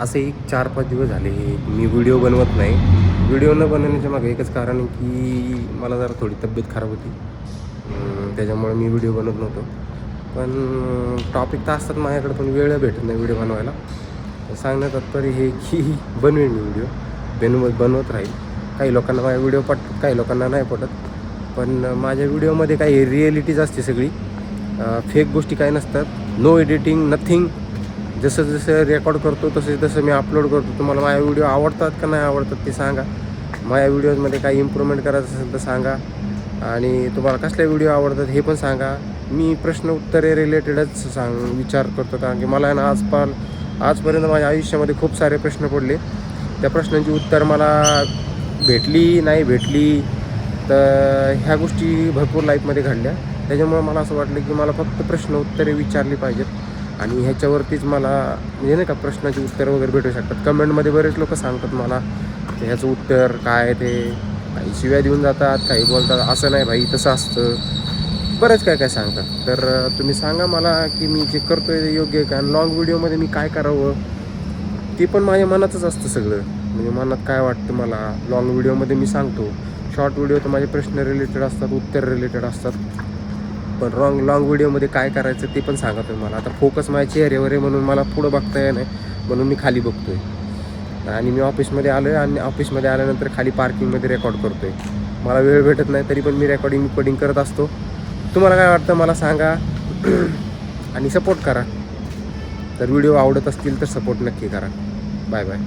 असे एक चार पाच दिवस झाले मी व्हिडिओ बनवत नाही. व्हिडिओ न बनवण्याच्या मागे एकच कारण की मला जरा थोडी तब्येत खराब होती. त्याच्यामुळे मी व्हिडिओ बनवत नव्हतो. पण टॉपिक तर असतात माझ्याकडे पण वेळ भेटत नाही व्हिडिओ बनवायला. तर सांगण्यात तात्पर्य हे की बनवेन मी व्हिडिओ. बनवत बनवत राहील. काही लोकांना माझे व्हिडिओ पटतात काही लोकांना नाही पटत. पण माझ्या व्हिडिओमध्ये काही रिॲलिटीज असते सगळी. फेक गोष्टी काही नसतात. नो एडिटिंग नथिंग जसं जसं रेकॉर्ड करतो तसं तसं मी अपलोड करतो. तुम्हाला माझ्या व्हिडिओ आवडतात का नाही आवडतात ते सांगा. माझ्या व्हिडिओजमध्ये काही इम्प्रूव्हमेंट करायचं असेल तर सांगा. आणि तुम्हाला कसले व्हिडिओ आवडतात हे पण सांगा. मी प्रश्न उत्तरे रिलेटेडच सांग विचार करतो. कारण की मला आहे ना आजपाल आजपर्यंत माझ्या आयुष्यामध्ये खूप सारे प्रश्न पडले. त्या प्रश्नांची उत्तर मला भेटली नाही भेटली तर ह्या गोष्टी भरपूर लाईफमध्ये घडल्या. त्याच्यामुळे मला असं वाटलं की मला फक्त प्रश्न उत्तरे विचारली पाहिजेत. आणि ह्याच्यावरतीच मला म्हणजे नाही का प्रश्नाची उत्तरं वगैरे भेटू शकतात. कमेंटमध्ये बरेच लोक सांगतात मला ह्याचं उत्तर काय ते? काही शिव्या देऊन जातात काही बोलतात असं नाही भाई तसं असतं. बरंच काय काय सांगतात. तर तुम्ही सांगा मला की मी जे करतो आहे ते योग्य आहे का? आणि लॉंग व्हिडिओमध्ये मी काय करावं? ते पण माझ्या मनातच असतं सगळं. म्हणजे मनात काय वाटतं मला? लॉंग व्हिडिओमध्ये मी सांगतो. शॉर्ट व्हिडिओ तर माझे प्रश्न रिलेटेड असतात उत्तर रिलेटेड असतात. पण रॉंग लॉंग व्हिडिओमध्ये काय करायचं ते पण सांगा तुम्ही मला. आता फोकस माझ्या चेहऱ्यावर आहे म्हणून मला पुढं बघता येणार नाही म्हणून मी खाली बघतो आहे आणि मी ऑफिसमध्ये आलो आहे आणि ऑफिसमध्ये आल्यानंतर खाली पार्किंगमध्ये रेकॉर्ड करतो आहे मला वेळ भेटत नाही तरी पण मी रेकॉर्डिंग रिकॉर्डिंग करत असतो. तुम्हाला काय वाटतं मला सांगा. आणि सपोर्ट करा. तर व्हिडिओ आवडत असतील तर सपोर्ट नक्की करा. Bye bye